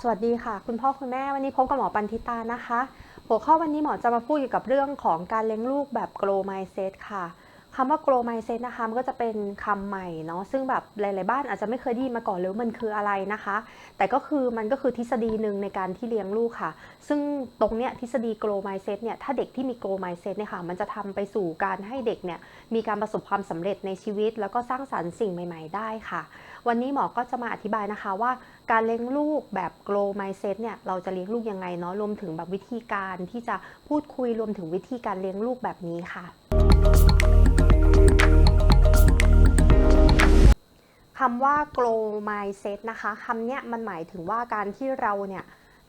สวัสดีค่ะ คุณพ่อคุณแม่วันนี้พบกับหมอปันทิตานะคะ หัวข้อวันนี้หมอจะมาพูดเกี่ยวกับเรื่องของการเลี้ยงลูกแบบโกลไมเซตค่ะ คำว่า grow mindset นะคะมันก็จะเป็นคำใหม่เนาะซึ่งแบบหลาย ๆ บ้านอาจจะไม่เคยได้ยินมาก่อนเลยว่ามันคืออะไรนะคะ แต่ก็คือมันก็คือทฤษฎีหนึ่งในการที่เลี้ยงลูกค่ะ ซึ่งตรงเนี้ยทฤษฎี grow mindset เนี่ยถ้าเด็กที่มี grow mindset เนี่ยค่ะมันจะทำไปสู่การให้เด็กเนี่ยมีการประสบความสำเร็จในชีวิต แล้วก็สร้างสรรค์สิ่งใหม่ ๆ ได้ค่ะ วันนี้หมอก็จะมาอธิบายนะคะว่าการเลี้ยงลูกแบบ grow mindset เนี่ยเราจะเลี้ยงลูกยังไงเนาะรวมถึงแบบวิธีการที่จะพูดคุยรวมถึงวิธีการเลี้ยงลูกแบบนี้ค่ะ คำว่า grow mindset นะคะคำเนี้ยมันหมายถึงว่าการที่เราเนี่ย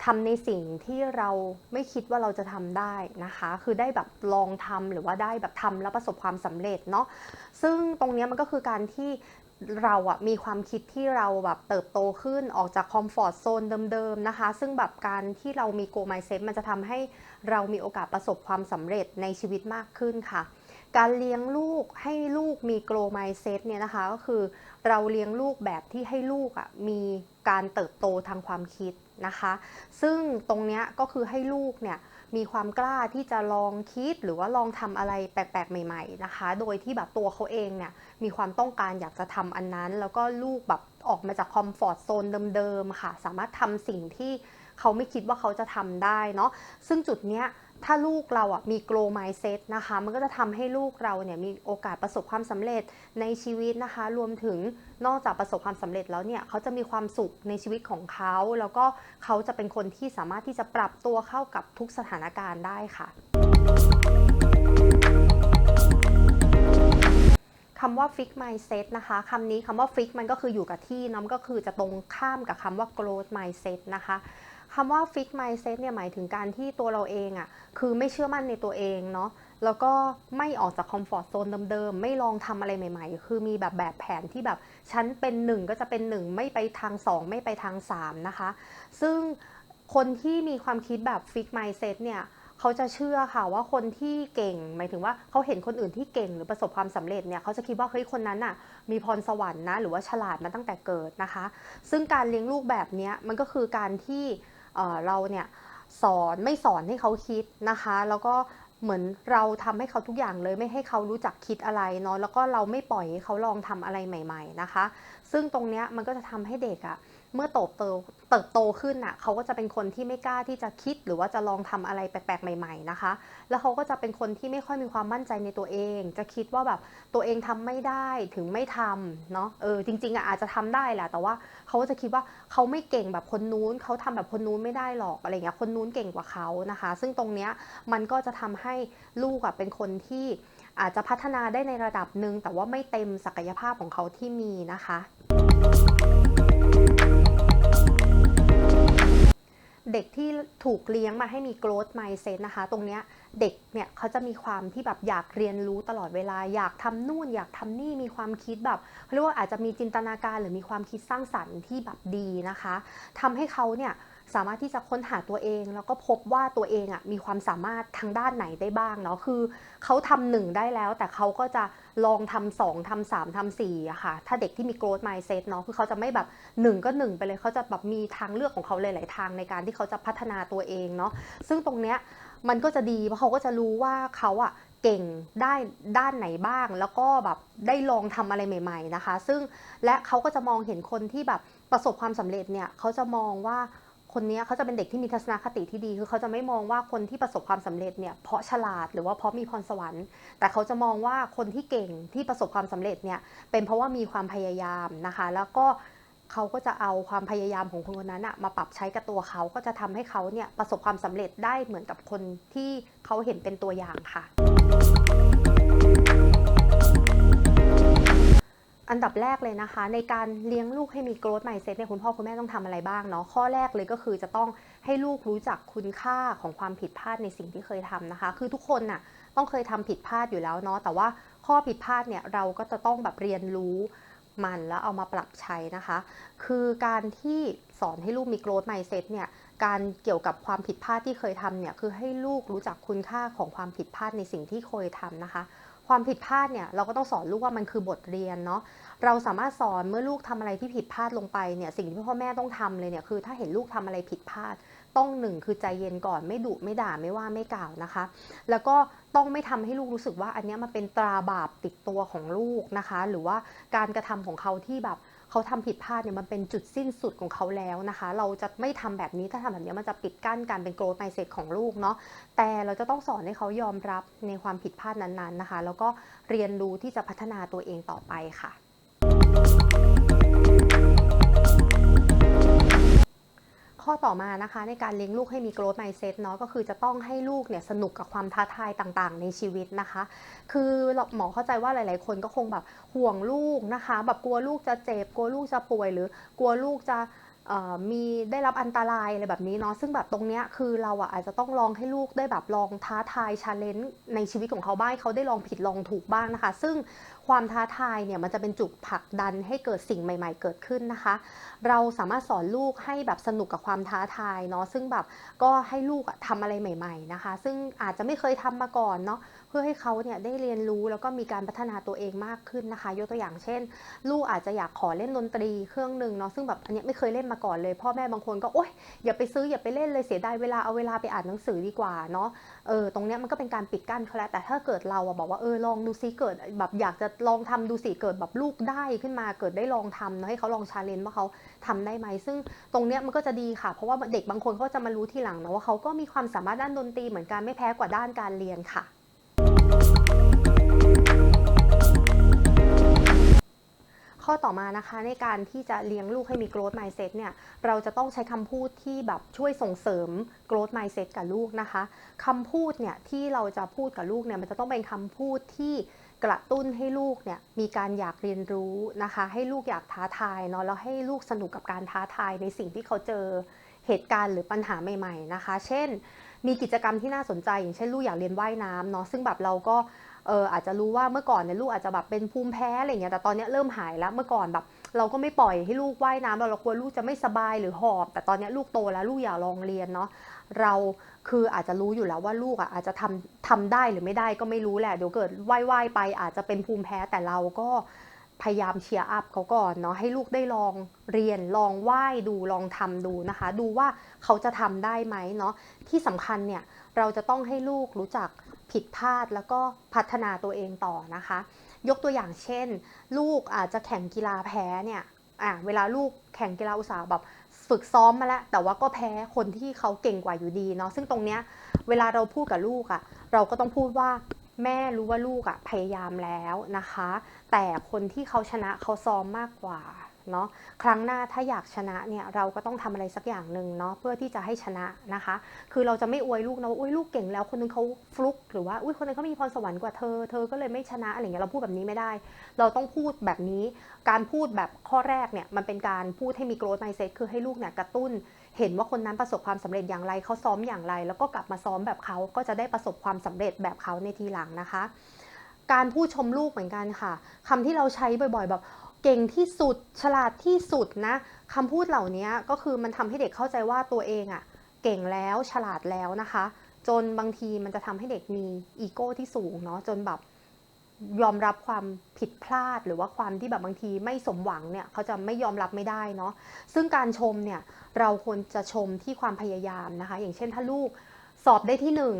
ทำในสิ่งที่เราไม่คิดว่าเราจะทำได้นะคะ คือได้แบบลองทำหรือว่าได้แบบทำแล้วประสบความสำเร็จเนาะ ซึ่งตรงเนี้ยมันก็คือการที่เราอะมีความคิดที่เราแบบเติบโตขึ้นออกจากคอมฟอร์ z โซนเดิมๆนะคะ ซึ่งแบบการที่เรามี grow mindset มันจะทำให้เรามีโอกาสประสบความสำเร็จในชีวิตมากขึ้นค่ะ การเลี้ยงลูกให้ลูกมี grow mindset เนี่ยนะคะ ก็คือ เราเลี้ยงลูกแบบที่ให้ลูกอะมีการเติบโตทางความคิดนะคะ ซึ่งตรงเนี้ยก็คือให้ลูกเนี่ยมีความกล้าที่จะลองคิดหรือว่าลองทำอะไรแปลกๆ ใหม่ๆนะคะ โดยที่แบบตัวเขาเองเนี่ยมีความต้องการอยากจะทำอันนั้น แล้วก็ลูกแบบออกมาจากคอมฟอร์ทโซนเดิมๆค่ะ สามารถทำสิ่งที่เขาไม่คิดว่าเขาจะทำได้เนาะซึ่งจุดเนี้ย ถ้าลูกเราอะมี grow mindset นะคะ มันก็จะทำให้ลูกเราเนี่ยมีโอกาสประสบความสำเร็จในชีวิตนะคะ รวมถึงนอกจากประสบความสำเร็จแล้วเนี่ยเขาจะมีความสุขในชีวิตของเขา แล้วก็เขาจะเป็นคนที่สามารถที่จะปรับตัวเข้ากับทุกสถานการณ์ได้ค่ะคำว่า fix mindset นะคะคำนี้คำว่า fix มันก็คืออยู่กับที่นาะมันก็คือจะตรงข้ามกับคำว่า growth mindset นะคะ คำว่า fix mindset เนี่ยหมายถึงการที่ตัวเราเองอะ่ะคือไม่เชื่อมั่นในตัวเองเนาะแล้วก็ไม่ออกจากคอมฟอร์ z โซนเดิมๆ ไม่ลองทำอะไรใหม่ ๆ คือมีแบบแบบแผนที่แบบฉันเป็นหนึ่งก็จะเป็นหนึ่งไม่ไปทางสองไม่ไปทางสามนะคะ ซึ่งคนที่มีความคิดแบบ fix mindset เนี่ยเขาจะเชื่อค่ะว่าคนที่เก่ง หมายถึงว่าเขาเห็นคนอื่นที่เก่งหรือประสบความสำเร็จเนี่ยเขาจะคิดว่าเฮ้ยคนนั้นน่ะมีพรสวรรค์นะหรือว่าฉลาดมาตั้งแต่เกิดนะคะ ซึ่งการเลี้ยงลูกแบบนี้มันก็คือการที่ เราเนี่ยสอนไม่สอนให้เขาคิดนะคะ แล้วก็เหมือนเราทำให้เขาทุกอย่างเลยไม่ให้เขารู้จักคิดอะไรเนาะแล้วก็เราไม่ปล่อยให้เขาลองทำอะไรใหม่ ๆนะคะ ซึ่งตรงเนี้ยมันก็จะทำให้เด็กอะ เมื่อโตโตเติบโตขึ้นอะเขาก็จะเป็นคนที่ไม่กล้าที่จะคิดหรือว่าจะลองทำอะไรแปลกๆใหม่ ๆนะคะ แล้วเขาก็จะเป็นคนที่ไม่ค่อยมีความมั่นใจในตัวเอง จะคิดว่าแบบตัวเองทำไม่ได้ถึงไม่ทำเนาะเออจริง ๆอะอาจจะทำได้แหละแต่ว่าเขาก็จะคิดว่าเขาไม่เก่งแบบคนนู้นเขาทำแบบคนนู้นไม่ได้หรอกอะไรเงี้ยคนนู้นเก่งกว่าเขานะคะ ซึ่งตรงเนี้ยมันก็จะทำให้ลูกอะเป็นคนที่อาจจะพัฒนาได้ในระดับหนึ่งแต่ว่าไม่เต็มศักยภาพของเขาที่มีนะคะ เด็กที่ถูกเลี้ยงมาให้มี growth mindset นะคะ ตรงเนี้ยเด็กเนี่ยเขาจะมีความที่แบบอยากเรียนรู้ตลอดเวลา อยากทำนู่นอยากทำนี่มีความคิดแบบเขาเรียกว่าอาจจะมีจินตนาการหรือมีความคิดสร้างสรรค์ที่แบบดีนะคะทำให้เขาเนี่ย สามารถที่จะค้นหาตัวเอง แล้วก็พบว่าตัวเองอะมีความสามารถทางด้านไหนได้บ้างเนาะคือเขาทำหนึ่งได้แล้ว แต่เขาก็จะลองทำสองทำสามทำสี่อะค่ะ ถ้าเด็กที่มี growth mindset เนาะคือเขาจะไม่แบบหนึ่งก็หนึ่งไปเลยเขาจะแบบมีทางเลือกของเขาหลายๆทางในการที่เขาจะพัฒนาตัวเองเนาะซึ่งตรงเนี้ยมันก็จะดีเพราะเขาก็จะรู้ว่าเขาอะเก่งได้ด้านไหนบ้าง แล้วก็แบบได้ลองทำอะไรใหม่ ๆนะคะ ซึ่งและเขาก็จะมองเห็นคนที่แบบประสบความสำเร็จเนี่ยเขาจะมองว่า คนนี้เขาจะเป็นเด็กที่มีทัศนคติที่ดี คือเขาจะไม่มองว่าคนที่ประสบความสำเร็จเนี่ยเพราะฉลาดหรือว่าเพราะมีพรสวรรค์ แต่เขาจะมองว่าคนที่เก่งที่ประสบความสำเร็จเนี่ยเป็นเพราะว่ามีความพยายามนะคะ แล้วก็เขาก็จะเอาความพยายามของคนคนนั้นอะมาปรับใช้กับตัวเขาก็จะทำให้เขาเนี่ยประสบความสำเร็จได้เหมือนกับคนที่เขาเห็นเป็นตัวอย่างค่ะ อันดับแรกเลยนะคะ ในการเลี้ยงลูกให้มี growth mindset เนี่ยคุณพ่อคุณแม่ต้องทำอะไรบ้างเนาะข้อแรกเลยก็คือจะต้องให้ลูกรู้จักคุณค่าของความผิดพลาดในสิ่งที่เคยทำนะคะ คือทุกคนน่ะต้องเคยทำผิดพลาดอยู่แล้วเนาะแต่ว่าข้อผิดพลาดเนี่ยเราก็จะต้องแบบเรียนรู้มันแล้วเอามาปรับใช้นะคะ คือการที่สอนให้ลูกมี growth mindset เนี่ยการเกี่ยวกับความผิดพลาดที่เคยทำเนี่ยคือให้ลูกรู้จักคุณค่าของความผิดพลาดในสิ่งที่เคยทำนะคะ ความผิดพลาดเนี่ยเราก็ต้องสอนลูกว่ามันคือบทเรียนเนาะเราสามารถสอนเมื่อลูกทำอะไรที่ผิดพลาดลงไปเนี่ยสิ่งที่พ่อแม่ต้องทำเลยเนี่ยคือถ้าเห็นลูกทำอะไรผิดพลาด ต้องหนึ่งคือใจเย็นก่อนไม่ดุไม่ด่าไม่ว่าไม่กล่าวนะคะ แล้วก็ต้องไม่ทำให้ลูกรู้สึกว่าอันนี้มันเป็นตราบาปติดตัวของลูกนะคะ หรือว่าการกระทำของเขาที่แบบ เขาทำผิดพลาดเนี่ยมันเป็นจุดสิ้นสุดของเขาแล้วนะคะ เราจะไม่ทำแบบนี้ถ้าทำแบบนี้มันจะปิดกั้นการเป็นโกรธไมเซ็ตของลูกเนาะแต่เราจะต้องสอนให้เขายอมรับในความผิดพลาดนั้นๆนะคะ แล้วก็เรียนรู้ที่จะพัฒนาตัวเองต่อไปค่ะ ข้อต่อมานะคะในการเลี้ยงลูกให้มี growth mindset เนาะก็คือจะต้องให้ลูกเนี่ยสนุกกับความท้าทายต่างๆ ในชีวิตนะคะ คือหมอเข้าใจว่าหลาย ๆ คนก็คงแบบห่วงลูกนะคะ แบบกลัวลูกจะเจ็บกลัวลูกจะป่วย หรือกลัวลูกจะมีได้รับอันตรายอะไรแบบนี้เนาะซึ่งแบบตรงเนี้ยคือเราอะอาจจะต้องลองให้ลูกได้แบบลองท้าทายชาเลนจ์ในชีวิตของเขาบ้างให้เขาได้ลองผิดลองถูกบ้างนะคะ ซึ่ง ความท้าทายเนี่ยมันจะเป็นจุดผลักดันให้เกิดสิ่งใหม่ ๆ เกิดขึ้นนะคะ เราสามารถสอนลูกให้แบบสนุกกับความท้าทายเนาะซึ่งแบบก็ให้ลูกอะทำอะไรใหม่ ๆนะคะ ซึ่งอาจจะไม่เคยทำมาก่อนเนาะ เพื่อให้เขาเนี่ยได้เรียนรู้แล้วก็มีการพัฒนาตัวเองมากขึ้นนะคะ ยกตัวอย่างเช่น ลูกอาจจะอยากขอเล่นดนตรีเครื่องหนึ่งเนาะซึ่งแบบอันนี้ไม่เคยเล่นมาก่อนเลย พ่อแม่บางคนก็โอ๊ยอย่าไปซื้ออย่าไปเล่นเลยเสียดายเวลาเอาเวลาไปอ่านหนังสือดีกว่าเนาะเออตรงเนี้ยมันก็เป็นการปิดกั้นเขาแล้วแต่ถ้าเกิดเราอะบอกว่าเออลองดูซิเกิดแบบอยากจะลองทำดูสิเกิดแบบลูกได้ขึ้นมาเกิดได้ลองทำเนาะให้เขาลองชาเลนจ์ว่าเขาทำได้ไหมซึ่งตรงเนี้ยมันก็จะดีค่ะ เพราะว่าเด็กบางคนเขาจะมารู้ทีหลังนะว่าเขาก็มีความสามารถด้านดนตรีเหมือนกันไม่แพ้กว่าด้านการเรียนค่ะ ข้อต่อมานะคะในการที่จะเลี้ยงลูกให้มี growth mindset เนี่ยเราจะต้องใช้คำพูดที่แบบช่วยส่งเสริม growth mindset กับลูกนะคะคำพูดเนี่ยที่เราจะพูดกับลูกเนี่ยมันจะต้องเป็นคำพูดที่กระตุ้นให้ลูกเนี่ยมีการอยากเรียนรู้นะคะ ให้ลูกอยากท้าทายเนาะแล้วให้ลูกสนุกกับการท้าทายในสิ่งที่เขาเจอเหตุการณ์หรือปัญหาใหม่ ๆนะคะ เช่น มีกิจกรรมที่น่าสนใจ อย่างเช่นลูกอยากเรียนว่ายน้ำเนาะซึ่งแบบเราก็ เอออาจจะรู้ว่าเมื่อก่อนเนี่ยลูกอาจจะแบบเป็นภูมิแพ้อะไรเงี้ยแต่ตอนนี้เริ่มหายแล้วเมื่อก่อนแบบ เราก็ไม่ปล่อยให้ลูกว่ายน้ำเราเรากลัวลูกจะไม่สบายหรือหอบ แต่ตอนนี้ลูกโตแล้วลูกอยากลองเรียนเนาะเราคืออาจจะรู้อยู่แล้วว่าลูกอะอาจจะทำทำได้หรือไม่ได้ก็ไม่รู้แหละเดี๋ยวเกิดว่ายว่ายไป อาจจะเป็นภูมิแพ้แต่เราก็พยายามเชียร์อัพเขาก่อนเนาะให้ลูกได้ลองเรียนลองว่ายดูลองทำดูนะคะ ดูว่าเขาจะทำได้ไหมเนาะที่สำคัญเนี่ยเราจะต้องให้ลูกรู้จัก ผิดพลาดแล้วก็พัฒนาตัวเองต่อนะคะ ยกตัวอย่างเช่น ลูกอาจจะแข่งกีฬาแพ้เนี่ยอะเวลาลูกแข่งกีฬาอุตสาหแบบฝึกซ้อมมาแล้ว แต่ว่าก็แพ้คนที่เขาเก่งกว่าอยู่ดีเนาะซึ่งตรงเนี้ยเวลาเราพูดกับลูกอะ่ะเราก็ต้องพูดว่าแม่รู้ว่าลูกอะ่ะพยายามแล้วนะคะ แต่คนที่เขาชนะเขาซ้อมมากกว่า เนาะครั้งหน้าถ้าอยากชนะเนี่ยเราก็ต้องทำอะไรสักอย่างหนึ่งเนาะเพื่อที่จะให้ชนะนะคะ คือเราจะไม่อวยลูกนะว่าอุ้ยลูกเก่งแล้วคนนึงเขาฟลุกหรือว่าอุ้ยคนนึงเขามีพรสวรรค์กว่าเธอ เธอก็เลยไม่ชนะอะไรเงี้ยเราพูดแบบนี้ไม่ได้ เราต้องพูดแบบนี้ การพูดแบบข้อแรกเนี่ยมันเป็นการพูดให้มี growth mindset คือให้ลูกเนี่ยกระตุ้น เห็นว่าคนนั้นประสบความสำเร็จอย่างไรเขาซ้อมอย่างไร แล้วก็กลับมาซ้อมแบบเขาก็จะได้ประสบความสำเร็จแบบเขาในทีหลังนะคะ การพูดชมลูกเหมือนกันค่ะคำที่เราใช้บ่อยๆแบบ เก่งที่สุดฉลาดที่สุดนะคำพูดเหล่านี้ก็คือมันทำให้เด็กเข้าใจว่าตัวเองอะ่ะเก่งแล้วฉลาดแล้วนะคะ จนบางทีมันจะทำให้เด็กมีอีโก้ที่สูงเนาะจนแบบยอมรับความผิดพลาดหรือว่าความที่แบบบางทีไม่สมหวังเนี่ยเขาจะไม่ยอมรับไม่ได้เนาะซึ่งการชมเนี่ยเราควรจะชมที่ความพยายามนะคะ อย่างเช่นถ้าลูกสอบได้ที่หนึ่ง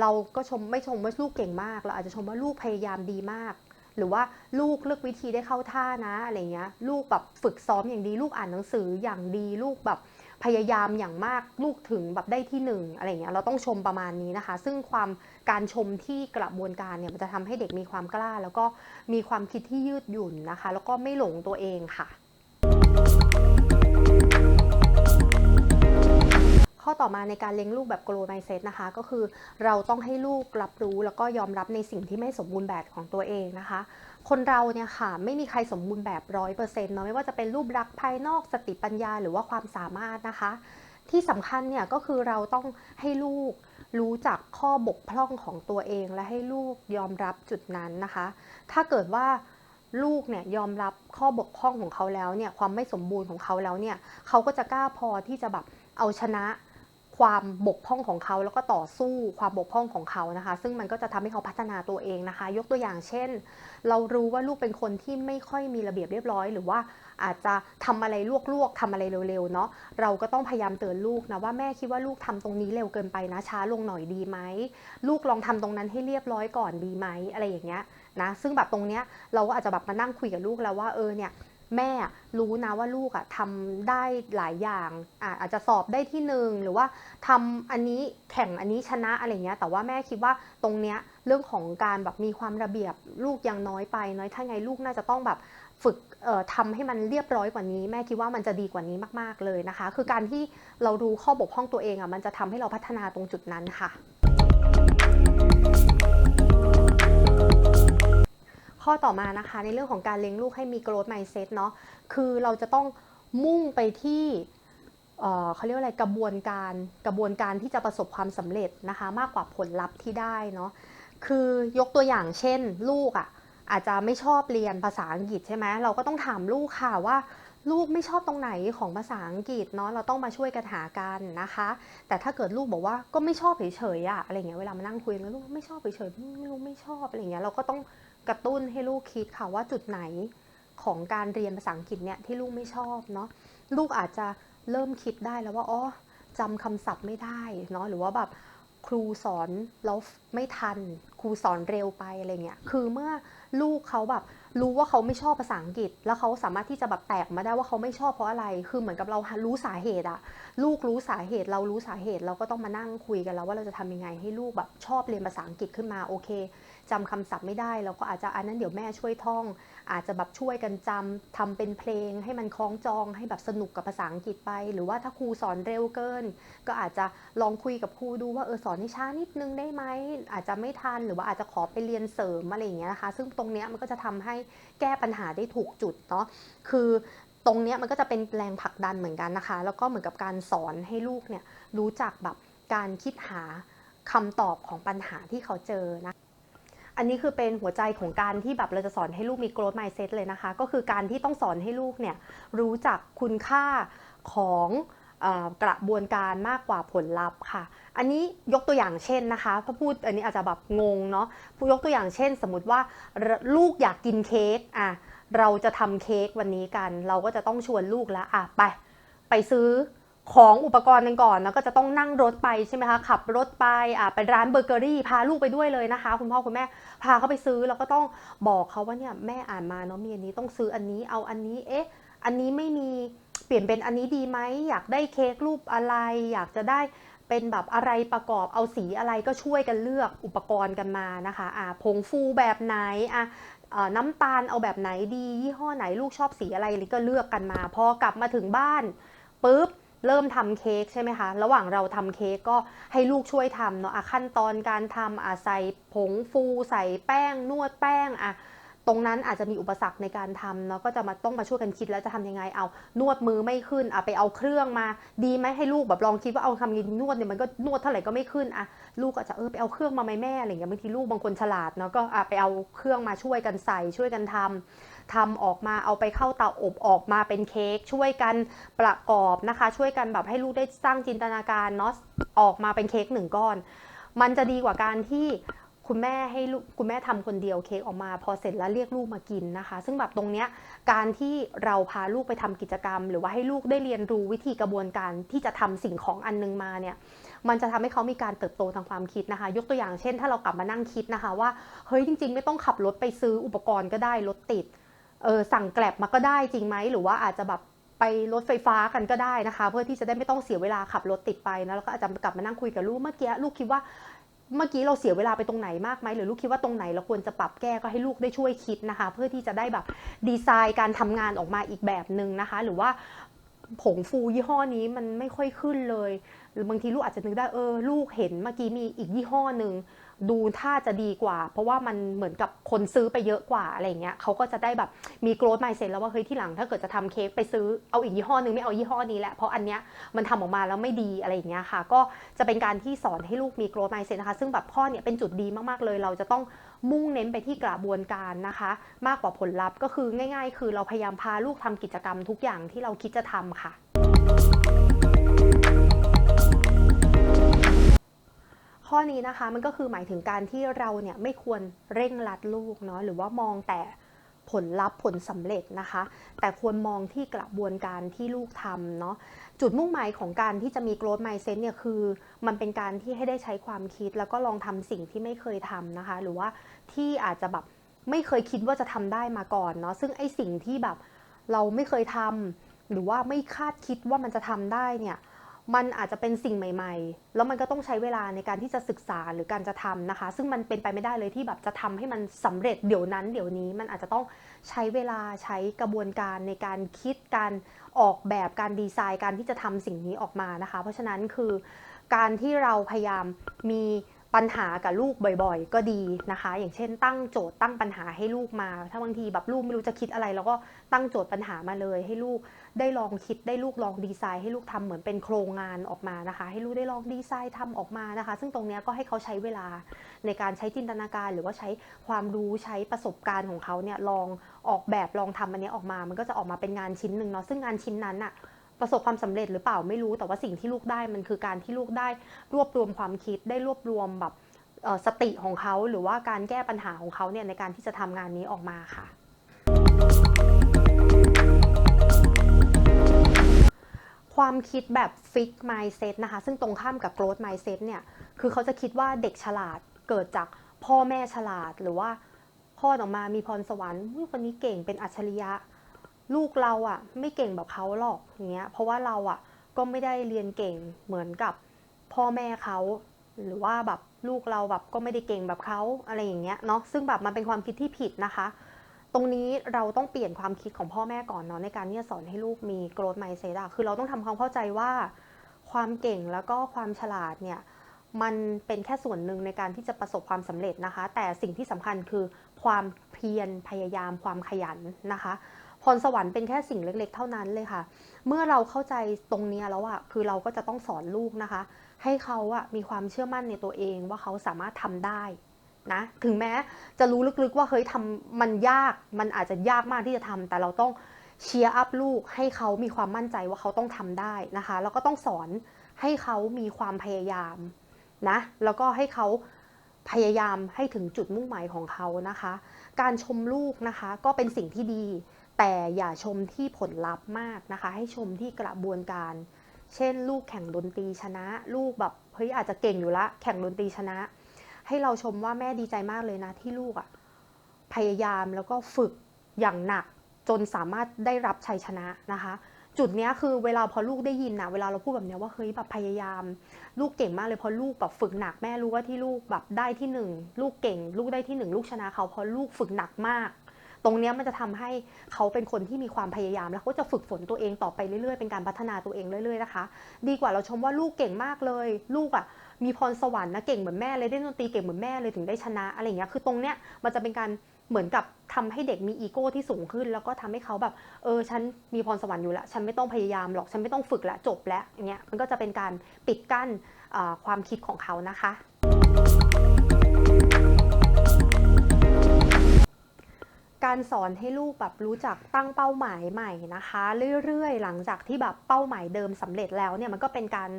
เราก็ชมไม่ชมว่าลูกเก่งมาก เราอาจจะชมว่าลูกพยายามดีมาก หรือว่าลูกเลือกวิธีได้เข้าท่านะอะไรเงี้ยลูกแบบฝึกซ้อมอย่างดี ลูกอ่านหนังสืออย่างดี ลูกแบบพยายามอย่างมากลูกถึงแบบได้ที่หนึ่งอะไรเงี้ยเราต้องชมประมาณนี้นะคะ ซึ่งความการชมที่กระบวนการเนี่ยมันจะทำให้เด็กมีความกล้า แล้วก็มีความคิดที่ยืดหยุ่นนะคะ แล้วก็ไม่หลงตัวเองค่ะ ข้อต่อมาในการเลี้ยงลูกแบบ grow mindset นะคะ ก็คือเราต้องให้ลูกรับรู้แล้วก็ยอมรับในสิ่งที่ไม่สมบูรณ์แบบของตัวเองนะคะ คนเราเนี่ยค่ะไม่มีใครสมบูรณ์แบบร้อยเปอร์เซ็นต์เนาะไม่ว่าจะเป็นรูปลักษณ์ภายนอกสติปัญญาหรือว่าความสามารถนะคะ ที่สำคัญเนี่ยก็คือเราต้องให้ลูกรู้จักข้อบกพร่องของตัวเอง และให้ลูกยอมรับจุดนั้นนะคะ ถ้าเกิดว่าลูกเนี่ยยอมรับข้อบกพร่องของเขาแล้วเนี่ยความไม่สมบูรณ์ของเขาแล้วเนี่ยเขาก็จะกล้าพอที่จะแบบเอาชนะ ความบกพร่องของเขา แล้วก็ต่อสู้ความบกพร่องของเขานะคะ ซึ่งมันก็จะทำให้เขาพัฒนาตัวเองนะคะ ยกตัวอย่างเช่น เรารู้ว่าลูกเป็นคนที่ไม่ค่อยมีระเบียบเรียบร้อย หรือว่าอาจจะทำอะไรลวกๆทำอะไรเร็วๆเนาะเราก็ต้องพยายามเตือนลูกนะว่าแม่คิดว่าลูกทำตรงนี้เร็วเกินไปนะช้าลงหน่อยดีไหมลูกลองทำตรงนั้นให้เรียบร้อยก่อนดีไหมอะไรอย่างเงี้ยนะซึ่งแบบตรงเนี้ยเราก็อาจจะแบบมานั่งคุยกับลูกแล้วว่าเออเนี่ย แม่รู้นะว่าลูกอะทำได้หลายอย่างอาจจะสอบได้ที่หนึ่งหรือว่าทำอันนี้แข่งอันนี้ชนะอะไรเงี้ย แต่ว่าแม่คิดว่าตรงเนี้ยเรื่องของการแบบมีความระเบียบลูกยังน้อยไป น้อยถ้าไงลูกน่าจะต้องแบบฝึกทำให้มันเรียบร้อยกว่านี้ แม่คิดว่ามันจะดีกว่านี้มาก ๆเลยนะคะ คือการที่เรารู้ข้อบกพร่องตัวเองอะมันจะทำให้เราพัฒนาตรงจุดนั้นค่ะ ข้อต่อมานะคะ ในเรื่องของการเลี้ยงลูกให้มี growth mindset เนาะคือเราจะต้องมุ่งไปที่เเขาเรียกว่าอะไรกระบวนการกระบวนการที่จะประสบความสำเร็จนะคะ มากกว่าผลลัพธ์ที่ได้เนาะคือยกตัวอย่างเช่น ลูกอะ่ะอาจจะไม่ชอบเรียนภาษาอังกฤษใช่ไหมเราก็ต้องถามลูกค่ะว่า ลูกไม่ชอบตรงไหนของภาษาอังกฤษเนาะเราต้องมาช่วยกันหากันนะคะ แต่ถ้าเกิดลูกบอกว่าก็ไม่ชอบเฉยๆอะอะไรเงี้ยเวลามานั่งคุยแล้วลูกไม่ชอบเฉยๆไม่รู้ไม่ชอบอะไรเงี้ยเราก็ต้อง กระตุ้นให้ลูกคิดค่ะว่าจุดไหนของการเรียนภาษาอังกฤษเนี่ยที่ลูกไม่ชอบเนาะลูกอาจจะเริ่มคิดได้แล้วว่าอ๋อจำคำศัพท์ไม่ได้เนาะหรือว่าแบบครูสอนแล้วไม่ทัน ครูสอนเร็วไปอะไรเงี้ยคือเมื่อลูกเขาแบบรู้ว่าเขาไม่ชอบภาษาอังกฤษ แล้วเขาสามารถที่จะแบบแตกมาได้ว่าเขาไม่ชอบเพราะอะไร คือเหมือนกับเรารู้สาเหตุอะลูกรู้สาเหตุ เรารู้สาเหตุเราก็ต้องมานั่งคุยกันแล้วว่าเราจะทำยังไงให้ลูกแบบชอบเรียนภาษาอังกฤษขึ้นมาโอเค จำคำศัพท์ไม่ได้ เราก็อาจจะอันนั้นเดี๋ยวแม่ช่วยท่อง อาจจะแบบช่วยกันจำทำเป็นเพลง ให้มันคล้องจองให้แบบสนุกกับภาษาอังกฤษไป หรือว่าถ้าครูสอนเร็วเกิน ก็อาจจะลองคุยกับครูดูว่าเออสอนให้ช้านิดนึงได้ไหมอาจจะไม่ทันหรือว่าอาจจะขอไปเรียนเสริมอะไรอย่างเงี้ยนะคะซึ่งตรงเนี้ยมันก็จะทำให้แก้ปัญหาได้ถูกจุดเนาะคือตรงนี้มันก็จะเป็นแรงผลักดันเหมือนกันนะคะ แล้วก็เหมือนกับการสอนให้ลูกเนี่ยรู้จักแบบการคิดหาคำตอบของปัญหาที่เขาเจอนะ อันนี้คือเป็นหัวใจของการที่แบบเราจะสอนให้ลูกมี growth mindset เลยนะคะ ก็คือการที่ต้องสอนให้ลูกเนี่ยรู้จักคุณค่าของอกระบวนการมากกว่าผลลัพธ์ค่ะ อันนี้ยกตัวอย่างเช่นนะคะพอพูดอันนี้อาจจะแบบงงเนาะยกตัวอย่างเช่น สมมติว่าลูกอยากกินเค้กอะเราจะทำเค้กวันนี้กัน เราก็จะต้องชวนลูกแล้วอะไป ไปซื้อ ของอุปกรณ์กันก่อนแล้วก็จะต้องนั่งรถไปใช่ไหมคะขับรถไปอ่าไปร้านเบเกอรี่ พาลูกไปด้วยเลยนะคะ คุณพ่อคุณแม่พาเขาไปซื้อแล้วก็ต้องบอกเขาว่าเนี่ยแม่อ่านมาเนาะมีอันนี้ต้องซื้ออันนี้เอาอันนี้เอ๊ะอันนี้ไม่มีเปลี่ยนเป็นอันนี้ดีไหมอยากได้เค้กรูปอะไร อยากจะได้เป็นแบบอะไรประกอบเอาสีอะไรก็ช่วยกันเลือกอุปกรณ์กันมานะคะอ่าผงฟูแบบไหนอะน้ำตาลเอาแบบไหนดี ยี่ห้อไหนลูกชอบสีอะไรก็เลือกกันมา พอกลับมาถึงบ้านปุ๊บ เริ่มทำเค้กใช่ไหมคะ ระหว่างเราทำเค้กก็ให้ลูกช่วยทำเนาะอะขั้นตอนการทำอะใส่ผงฟูใส่แป้ง นวดแป้งอะตรงนั้นอาจจะมีอุปสรรคในการทำเนาะก็จะมาต้องมาช่วยกันคิดแล้วจะทำยังไงเอานวดมือไม่ขึ้นอะไปเอาเครื่องมา ดีไหมให้ลูกแบบลองคิดว่าเอาทำยินนวดเนี่ยมันก็นวดเท่าไหร่ก็ไม่ขึ้นอะลูกก็จะเออไปเอาเครื่องมาไหมแม่อะไรอย่างเงี้ยบางทีลูกบางคนฉลาดเนาะก็อะไปเอาเครื่องมาช่วยกันใส่ช่วยกันทำ ทำออกมาเอาไปเข้าเตาอบออกมาเป็นเค้กช่วยกันประกอบนะคะ ช่วยกันแบบให้ลูกได้สร้างจินตนาการเนาะออกมาเป็นเค้กหนึ่งก้อน มันจะดีกว่าการที่คุณแม่ให้ลูกคุณแม่ทำคนเดียวเค้กออกมาพอเสร็จแล้วเรียกลูกมากินนะคะ ซึ่งแบบตรงเนี้ยการที่เราพาลูกไปทำกิจกรรม หรือว่าให้ลูกได้เรียนรู้วิธีกระบวนการที่จะทำสิ่งของอันนึงมาเนี่ยมันจะทำให้เขามีการเติบโตทางความคิดนะคะ ยกตัวอย่างเช่น ถ้าเรากลับมานั่งคิดนะคะว่าเฮ้ยจริง ๆ ไม่ต้องขับรถไปซื้ออุปกรณ์ก็ได้รถติด เออสั่งแกลบมาก็ได้จริงไหม หรือว่าอาจจะแบบไปรถไฟฟ้ากันก็ได้นะคะ เพื่อที่จะได้ไม่ต้องเสียเวลาขับรถติดไปนะแล้วก็อาจจะกลับมานั่งคุยกับลูกเมื่อกี้ลูกคิดว่าเมื่อกี้เราเสียเวลาไปตรงไหนมากไหมหรือลูกคิดว่าตรงไหนเราควรจะปรับแก้ก็ให้ลูกได้ช่วยคิดนะคะ เพื่อที่จะได้แบบดีไซน์การทำงานออกมาอีกแบบหนึ่งนะคะ หรือว่าผงฟูยี่ห้อนี้มันไม่ค่อยขึ้นเลย หรือบางทีลูกอาจจะนึกได้เออลูกเห็นเมื่อกี้มีอีกยี่ห้อหนึ่งดูท่าจะดีกว่า เพราะว่ามันเหมือนกับคนซื้อไปเยอะกว่าอะไรเงี้ยเขาก็จะได้แบบมี growth mindset แล้วว่าเฮ้ยที่หลังถ้าเกิดจะทำเค้กไปซื้อเอาอีกยี่ห้อหนึ่งไม่เอายี่ห้อนี้แหละเพราะอันเนี้ยมันทำออกมาแล้วไม่ดีอะไรอย่างเงี้ยค่ะ ก็จะเป็นการที่สอนให้ลูกมี growth mindset นะคะ ซึ่งแบบข้อเนี้ยเป็นจุดดีมากๆเลย เราจะต้องมุ่งเน้นไปที่กระบวนการนะคะ มากกว่าผลลัพธ์ก็คือง่าย ๆ คือเราพยายามพาลูกทำกิจกรรมทุกอย่างที่เราคิดจะทำค่ะ ข้อนี้นะคะมันก็คือหมายถึงการที่เราเนี่ยไม่ควรเร่งรัดลูกเนาะหรือว่ามองแต่ผลลัพธ์ผลสำเร็จนะคะ แต่ควรมองที่กระบวนการที่ลูกทำเนาะจุดมุ่งหมายของการที่จะมี growth mindset เนี่ยคือ มันเป็นการที่ให้ได้ใช้ความคิด แล้วก็ลองทำสิ่งที่ไม่เคยทำนะคะ หรือว่าที่อาจจะแบบไม่เคยคิดว่าจะทำได้มาก่อนเนาะซึ่งไอสิ่งที่แบบเราไม่เคยทำหรือว่าไม่คาดคิดว่ามันจะทำได้เนี่ย มันอาจจะเป็นสิ่งใหม่ ๆ แล้วมันก็ต้องใช้เวลาในการที่จะศึกษาหรือการจะทำนะคะ ซึ่งมันเป็นไปไม่ได้เลยที่แบบจะทำให้มันสำเร็จเดี๋ยวนั้น เดี๋ยวนี้มันอาจจะต้องใช้เวลาใช้กระบวนการในการคิดการออกแบบการดีไซน์การที่จะทำสิ่งนี้ออกมานะคะ เพราะฉะนั้นคือการที่เราพยายามมี ปัญหากับลูกบ่อยๆ ก็ดีนะคะ อย่างเช่น ตั้งโจทย์ตั้งปัญหาให้ลูกมา ถ้าบางทีแบบลูกไม่รู้จะคิดอะไรเราก็ตั้งโจทย์ปัญหามาเลย ให้ลูกได้ลองคิดได้ลูกลองดีไซน์ให้ลูกทำเหมือนเป็นโครงงานออกมานะคะ ให้ลูกได้ลองดีไซน์ทำออกมานะคะ ซึ่งตรงนี้ก็ให้เขาใช้เวลาในการใช้จินตนาการ หรือว่าใช้ความรู้ใช้ประสบการณ์ของเขาเนี่ยลองออกแบบลองทำอันนี้ออกมา มันก็จะออกมาเป็นงานชิ้นหนึ่งเนาะซึ่งงานชิ้นนั้นอะ ประสบความสำเร็จหรือเปล่าไม่รู้แต่ว่าสิ่งที่ลูกได้มันคือการที่ลูกได้รวบรวมความคิดได้รวบรวมแบบสติของเขาหรือว่าการแก้ปัญหาของเขาเนี่ยในการที่จะทำงานนี้ออกมาค่ะ ความคิดแบบ fix mindset นะคะ ซึ่งตรงข้ามกับ growth mindset เนี่ยคือเขาจะคิดว่าเด็กฉลาดเกิดจากพ่อแม่ฉลาดหรือว่าพ่อออกมามีพรสวรรค์คนนี้เก่งเป็นอัจฉริยะ ลูกเราอะ่ะ ไม่เก่งแบบเขาหรอกอย่างเงี้ยเพราะว่าเราอะ่ะก็ไม่ได้เรียนเก่งเหมือนกับพ่อแม่เขาหรือว่าแบบลูกเราแบบก็ไม่ได้เก่งแบบเขาอะไรอย่างเงี้ยเนาะซึ่งแบบมันเป็นความคิดที่ผิดนะคะ ตรงนี้เราต้องเปลี่ยนความคิดของพ่อแม่ก่อนเนาะในการที่จะสอนให้ลูกมี growth mindset อะคือเราต้องทำความเข้าใจว่าความเก่งแล้วก็ความฉลาดเนี่ยมันเป็นแค่ส่วนหนึ่งในการที่จะประสบความสำเร็จนะคะ แต่สิ่งที่สำคัญคือความเพียรพยายามความขยันนะคะ พรสวรรค์เป็นแค่สิ่งเล็ก ๆ เท่านั้นเลยค่ะ เมื่อเราเข้าใจตรงนี้แล้วอะคือเราก็จะต้องสอนลูกนะคะ ให้เขาอะมีความเชื่อมั่นในตัวเองว่าเขาสามารถทำได้นะถึงแม้จะรู้ลึกๆว่าเฮ้ยทำมันยากมันอาจจะยากมากที่จะทำแต่เราต้องเชียร์อัพลูกให้เขามีความมั่นใจว่าเขาต้องทำได้นะคะแล้วก็ต้องสอนให้เขามีความพยายามนะแล้วก็ให้เขาพยายามให้ถึงจุดมุ่งหมายของเขานะคะ การชมลูกนะคะก็เป็นสิ่งที่ดี แต่อย่าชมที่ผลลัพธ์มากนะคะ ให้ชมที่กระบวนการ เช่น ลูกแข่งดนตรีชนะ ลูกแบบเฮ้ยอาจจะเก่งอยู่ละ แข่งดนตรีชนะ ให้เราชมว่าแม่ดีใจมากเลยนะที่ลูกอะพยายามแล้วก็ฝึกอย่างหนักจนสามารถได้รับชัยชนะนะคะ จุดนี้คือเวลาพอลูกได้ยินนะเวลาเราพูดแบบนี้ว่าเฮ้ยแบบพยายาม ลูกเก่งมากเลยเพราะลูกแบบฝึกหนักแม่รู้ว่าที่ลูกแบบได้ที่หนึ่งลูกเก่ง ลูกได้ที่หนึ่งลูกชนะเขาเพราะลูกฝึกหนักมาก ตรงนี้มันจะทำให้เขาเป็นคนที่มีความพยายาม แล้วเขาจะฝึกฝนตัวเองต่อไปเรื่อยๆ เป็นการพัฒนาตัวเองเรื่อยๆนะคะ ดีกว่าเราชมว่าลูกเก่งมากเลย ลูกอะมีพรสวรรค์นะเก่งเหมือนแม่เลยได้ดนตรีเก่งเหมือนแม่เลยถึงได้ชนะอะไรอย่างเงี้ยคือตรงเนี้ยมันจะเป็นการเหมือนกับทำให้เด็กมีอีโก้ที่สูงขึ้น แล้วก็ทำให้เขาแบบเออฉันมีพรสวรรค์อยู่แล้วฉันไม่ต้องพยายามหรอกฉันไม่ต้องฝึกล้วจบแล้วอย่างเงี้ยมันก็จะเป็นการปิดกั้นความคิดของเขานะคะ การสอนให้ลูกแบบรู้จักตั้งเป้าหมายใหม่นะคะ เรื่อยๆ หลังจากที่แบบเป้าหมายเดิมสำเร็จแล้วเนี่ยมันก็เป็นการ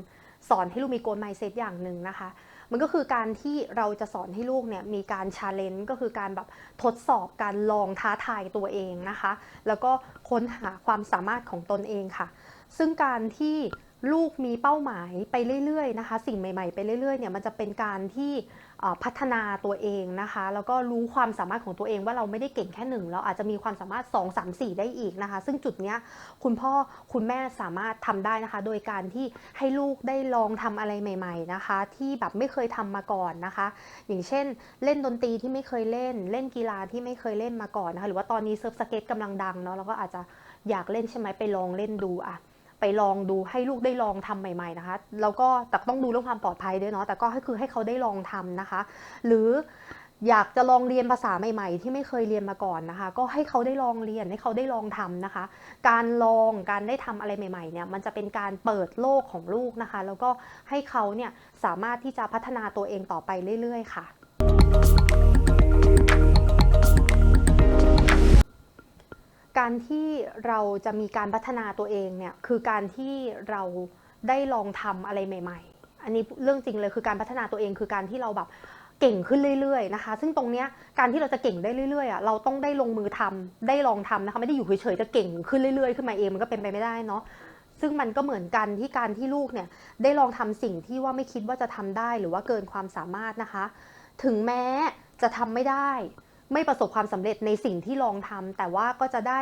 สอนให้ลูกมีโกลไมเซ็ตอย่างหนึ่งนะคะ มันก็คือการที่เราจะสอนให้ลูกเนี่ยมีการชาเลนจ์ก็คือการแบบทดสอบการลองท้าทายตัวเองนะคะ แล้วก็ค้นหาความสามารถของตนเองค่ะ ซึ่งการที่ลูกมีเป้าหมายไปเรื่อยๆนะคะ สิ่งใหม่ ๆ ไปเรื่อยๆเนี่ยมันจะเป็นการที่ พัฒนาตัวเองนะคะ แล้วก็รู้ความสามารถของตัวเองว่าเราไม่ได้เก่งแค่หนึ่งเราอาจจะมีความสามารถ 2 3 4 ได้อีกนะคะ ซึ่งจุดนี้คุณพ่อคุณแม่สามารถทำได้นะคะ โดยการที่ให้ลูกได้ลองทำอะไรใหม่ ๆนะคะ ที่แบบไม่เคยทำมาก่อนนะคะ อย่างเช่น เล่นดนตรีที่ไม่เคยเล่น เล่นกีฬาที่ไม่เคยเล่นมาก่อนนะคะหรือว่าตอนนี้เซิร์ฟสเก็ตกำลังดังเนาะเราก็อาจจะอยากเล่นใช่ไหมไปลองเล่นดูอะ ไปลองดูให้ลูกได้ลองทำใหม่ ๆนะคะ แล้วก็แต่ต้องดูเรื่องความปลอดภัยด้วยเนาะแต่ก็คือให้เขาได้ลองทำนะคะ หรืออยากจะลองเรียนภาษาใหม่ ๆ ที่ไม่เคยเรียนมาก่อนนะคะ ก็ให้เขาได้ลองเรียนให้เขาได้ลองทำนะคะ การลองการได้ทำอะไรใหม่ๆเนี่ยมันจะเป็นการเปิดโลกของลูกนะคะ แล้วก็ให้เขาเนี่ยสามารถที่จะพัฒนาตัวเองต่อไปเรื่อย ๆ ค่ะ การที่เราจะมีการพัฒนาตัวเองเนี่ยคือการที่เราได้ลองทำอะไรใหม่ ๆ อันนี้เรื่องจริงเลยคือการพัฒนาตัวเองคือการที่เราแบบเก่งขึ้นเรื่อยๆนะคะ ซึ่งตรงเนี้ยการที่เราจะเก่งได้เรื่อยๆอะเราต้องได้ลงมือทำได้ลองทำนะคะไม่ได้อยู่เฉยๆจะเก่งขึ้นเรื่อยๆขึ้นมาเองมันก็เป็นไปไม่ได้เนาะซึ่งมันก็เหมือนกันที่การที่ลูกเนี่ยได้ลองทำสิ่งที่ว่าไม่คิดว่าจะทำได้หรือว่าเกินความสามารถนะคะ ถึงแม้จะทำไม่ได้ ไม่ประสบความสำเร็จในสิ่งที่ลองทำแต่ว่าก็จะได้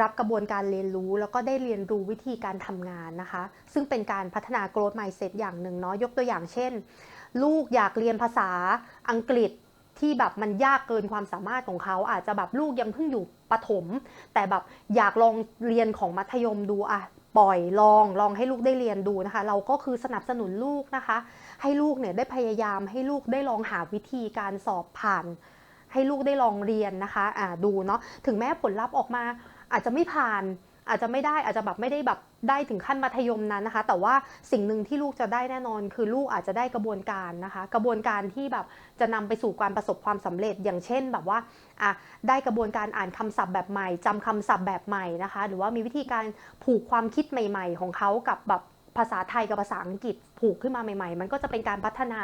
รับกระบวนการเรียนรู้ แล้วก็ได้เรียนรู้วิธีการทำงานนะคะ ซึ่งเป็นการพัฒนา growth mindset อย่างหนึ่งเนาะยกตัวอย่างเช่น ลูกอยากเรียนภาษาอังกฤษที่แบบมันยากเกินความสามารถของเขา อาจจะแบบลูกยังเพิ่งอยู่ประถม แต่แบบอยากลองเรียนของมัธยมดูอะปล่อยลองลองให้ลูกได้เรียนดูนะคะ เราก็คือสนับสนุนลูกนะคะ ให้ลูกเนี่ยได้พยายามให้ลูกได้ลองหาวิธีการสอบผ่าน ให้ลูกได้ลองเรียนนะคะอ่าดูเนาะถึงแม้ผลลัพธ์ออกมาอาจจะไม่ผ่านอาจจะไม่ได้อาจจะแบบไม่ได้แบบได้ถึงขั้นมัธยมนั้นนะคะ แต่ว่าสิ่งหนึ่งที่ลูกจะได้แน่นอน คือลูกอาจจะได้กระบวนการนะคะ กระบวนการที่แบบจะนำไปสู่การประสบความสำเร็จ อย่างเช่นแบบว่าอะได้กระบวนการอ่านคำศัพท์แบบใหม่จำคำศัพท์แบบใหม่นะคะ หรือว่ามีวิธีการผูกความคิดใหม่ ๆ ของเขากับแบบ ภาษาไทยกับภาษาอังกฤษผูกขึ้นมาใหม่ ๆ มันก็จะเป็นการพัฒนา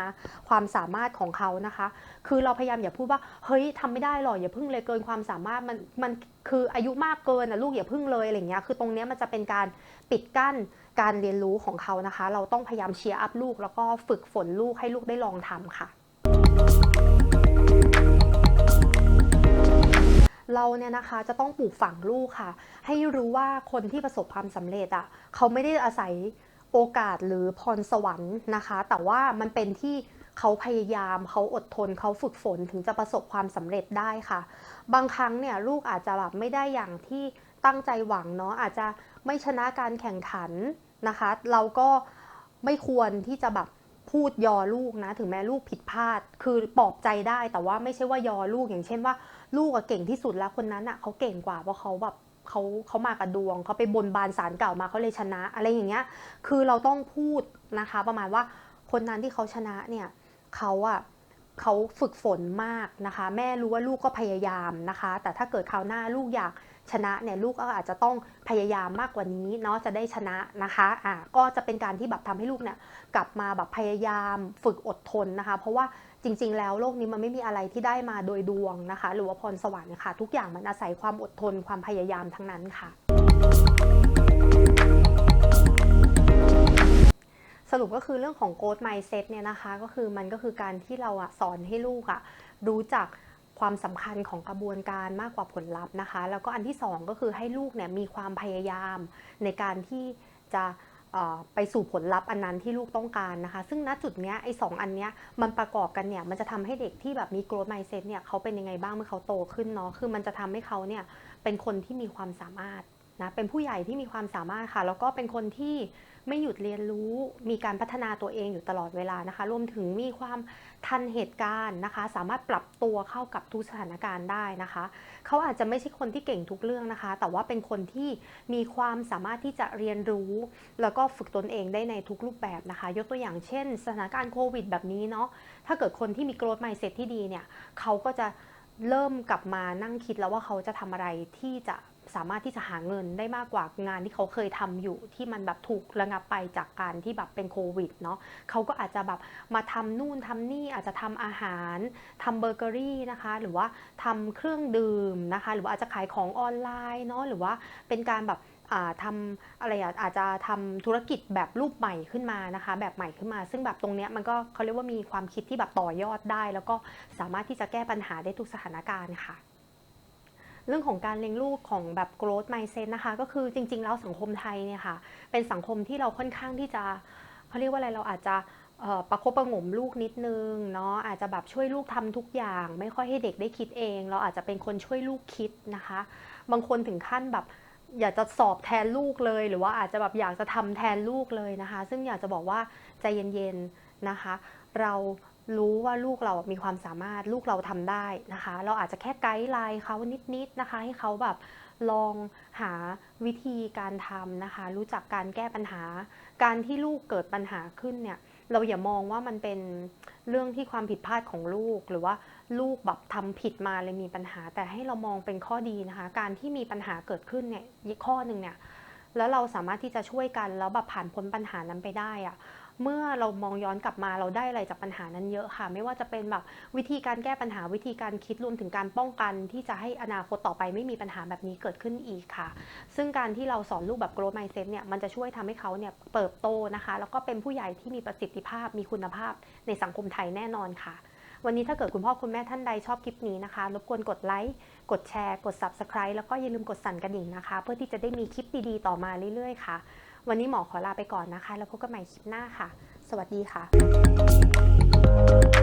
ความสามารถของเขานะคะ คือเราพยายามอย่าพูดว่า เฮ้ยทำไม่ได้หรอกอย่าพึ่งเลยเกินความสามารถมันมันคืออายุมากเกินนะลูกอย่าพึ่งเลยอะไรเงี้ย คือตรงนี้มันจะเป็นการปิดกั้นการเรียนรู้ของเขานะคะ เราต้องพยายามเชียร์อัพลูก แล้วก็ฝึกฝนลูกให้ลูกได้ลองทำค่ะเราเนี่ยนะคะจะต้องปลูกฝังลูกค่ะ ให้รู้ว่าคนที่ประสบความสำเร็จอะเขาไม่ได้อาศัย โอกาสหรือพรสวรรค์นะคะ แต่ว่ามันเป็นที่เขาพยายามเขาอดทนเขาฝึกฝนถึงจะประสบความสำเร็จได้ค่ะ บางครั้งเนี่ยลูกอาจจะแบบไม่ได้อย่างที่ตั้งใจหวังเนาะอาจจะไม่ชนะการแข่งขันนะคะ เราก็ไม่ควรที่จะแบบพูดยอลูกนะ ถึงแม้ลูกผิดพลาด คือปลอบใจได้แต่ว่าไม่ใช่ว่ายอลูกอย่างเช่นว่า ลูกเก่งที่สุดแล้วคนนั้นอะเขาเก่งกว่าเพราะเขาแบบ เขาเขามากับดวงเขาไปบนบานสารเก่ามาเขาเลยชนะ อะไรอย่างเงี้ย คือเราต้องพูดนะคะ ประมาณว่าคนนั้นที่เขาชนะเนี่ยเขาอะเขาฝึกฝนมากนะคะ แม่รู้ว่าลูกก็พยายามนะคะ แต่ถ้าเกิดคราวหน้าลูกอยาก ชนะเนี่ยลูกก็อาจจะต้องพยายามมากกว่านี้เนาะจะได้ชนะนะคะอะก็จะเป็นการที่แบบทำให้ลูกเนี่ยกลับมาแบบพยายามฝึกอดทนนะคะ เพราะว่าจริง ๆ แล้วโลกนี้มันไม่มีอะไรที่ได้มาโดยดวงนะคะ หรือว่าพรสวรรค์ค่ะ ทุกอย่างมันอาศัยความอดทนความพยายามทั้งนั้นค่ะสรุปก็คือเรื่องของ growth mindset เนี่ยนะคะ ก็คือมันก็คือการที่เราอะสอนให้ลูกอะรู้จัก ความสำคัญของกระบวนการมากกว่าผลลัพธ์นะคะ แล้วก็อันที่สองก็คือให้ลูกเนี่ยมีความพยายามในการที่จะไปสู่ผลลัพธ์อันนั้นที่ลูกต้องการนะคะ ซึ่งณจุดเนี้ยไอ้สองอันเนี้ยมันประกอบกันเนี่ยมันจะทำให้เด็กที่แบบมี growth mindset เนี่ยเขาเป็นยังไงบ้างเมื่อเขาโตขึ้นเนาะคือมันจะทำให้เขาเนี่ยเป็นคนที่มีความสามารถนะเป็นผู้ใหญ่ที่มีความสามารถค่ะ แล้วก็เป็นคนที่ ไม่หยุดเรียนรู้มีการพัฒนาตัวเองอยู่ตลอดเวลานะคะ รวมถึงมีความทันเหตุการณ์นะคะ สามารถปรับตัวเข้ากับทุกสถานการณ์ได้นะคะ เขาอาจจะไม่ใช่คนที่เก่งทุกเรื่องนะคะ แต่ว่าเป็นคนที่มีความสามารถที่จะเรียนรู้ แล้วก็ฝึกตนเองได้ในทุกรูปแบบนะคะ ยกตัวอย่างเช่น สถานการณ์โควิด แบบนี้เนาะถ้าเกิดคนที่มี growth mindset ที่ดีเนี่ยเขาก็จะเริ่มกลับมานั่งคิดแล้วว่าเขาจะทำอะไรที่จะ สามารถที่จะหาเงินได้มากกว่างานที่เขาเคยทำอยู่ที่มันแบบถูกระงับไปจากการที่แบบเป็นโควิดเนาะเขาก็อาจจะแบบมาทำนู่นทำนี่อาจจะทำอาหารทำเบเกอรี่นะคะ หรือว่าทำเครื่องดื่มนะคะ หรือว่าอาจจะขายของออนไลน์เนาะหรือว่าเป็นการแบบทำอะไรอะอาจจะทำธุรกิจแบบรูปใหม่ขึ้นมานะคะ แบบใหม่ขึ้นมา ซึ่งแบบตรงเนี้ยมันก็เขาเรียกว่ามีความคิดที่แบบต่อยอดได้ แล้วก็สามารถที่จะแก้ปัญหาได้ทุกสถานการณ์ค่ะ เรื่องของการเลี้ยงลูกของแบบ growth mindset นะคะ ก็คือจริง ๆ แล้วสังคมไทยเนี่ยค่ะ เป็นสังคมที่เราค่อนข้างที่จะเขาเรียกว่าอะไรเราอาจจะประคบประงมลูกนิดนึงเนาะอาจจะแบบช่วยลูกทำทุกอย่าง ไม่ค่อยให้เด็กได้คิดเอง เราอาจจะเป็นคนช่วยลูกคิดนะคะ บางคนถึงขั้นแบบอยากจะสอบแทนลูกเลย หรือว่าอาจจะแบบอยากจะทำแทนลูกเลยนะคะ ซึ่งอยากจะบอกว่าใจเย็นๆนะคะ เรา รู้ว่าลูกเรามีความสามารถลูกเราทำได้นะคะ เราอาจจะแค่ไกด์ไลน์เขานิดๆนะคะ ให้เขาแบบลองหาวิธีการทำนะคะ รู้จักการแก้ปัญหา การที่ลูกเกิดปัญหาขึ้นเนี่ยเราอย่ามองว่ามันเป็นเรื่องที่ความผิดพลาดของลูก หรือว่าลูกแบบทำผิดมาเลยมีปัญหา แต่ให้เรามองเป็นข้อดีนะคะ การที่มีปัญหาเกิดขึ้นเนี่ยข้อหนึ่งเนี่ยแล้วเราสามารถที่จะช่วยกันแล้วแบบผ่านพ้นปัญหานั้นไปได้อะ เมื่อเรามองย้อนกลับมาเราได้อะไรจากปัญหานั้นเยอะค่ะ ไม่ว่าจะเป็นแบบวิธีการแก้ปัญหาวิธีการคิดรวมถึงการป้องกัน ที่จะให้อนาคตต่อไปไม่มีปัญหาแบบนี้เกิดขึ้นอีกค่ะ ซึ่งการที่เราสอนลูกแบบ growth mindset เนี่ยมันจะช่วยทำให้เขาเนี่ยเติบโตนะคะ แล้วก็เป็นผู้ใหญ่ที่มีประสิทธิภาพมีคุณภาพในสังคมไทยแน่นอนค่ะวันนี้ถ้าเกิดคุณพ่อคุณแม่ท่านใดชอบคลิปนี้นะคะ รบกวนกดไลค์ กดแชร์ กด subscribe แล้วก็อย่าลืมกดสั่นกระดิ่งนะคะ เพื่อที่จะได้มีคลิปดีๆ ต่อมาเรื่อยๆ ค่ะ วันนี้หมอขอลาไปก่อนนะคะ แล้วพบกันใหม่คลิปหน้าค่ะ สวัสดีค่ะ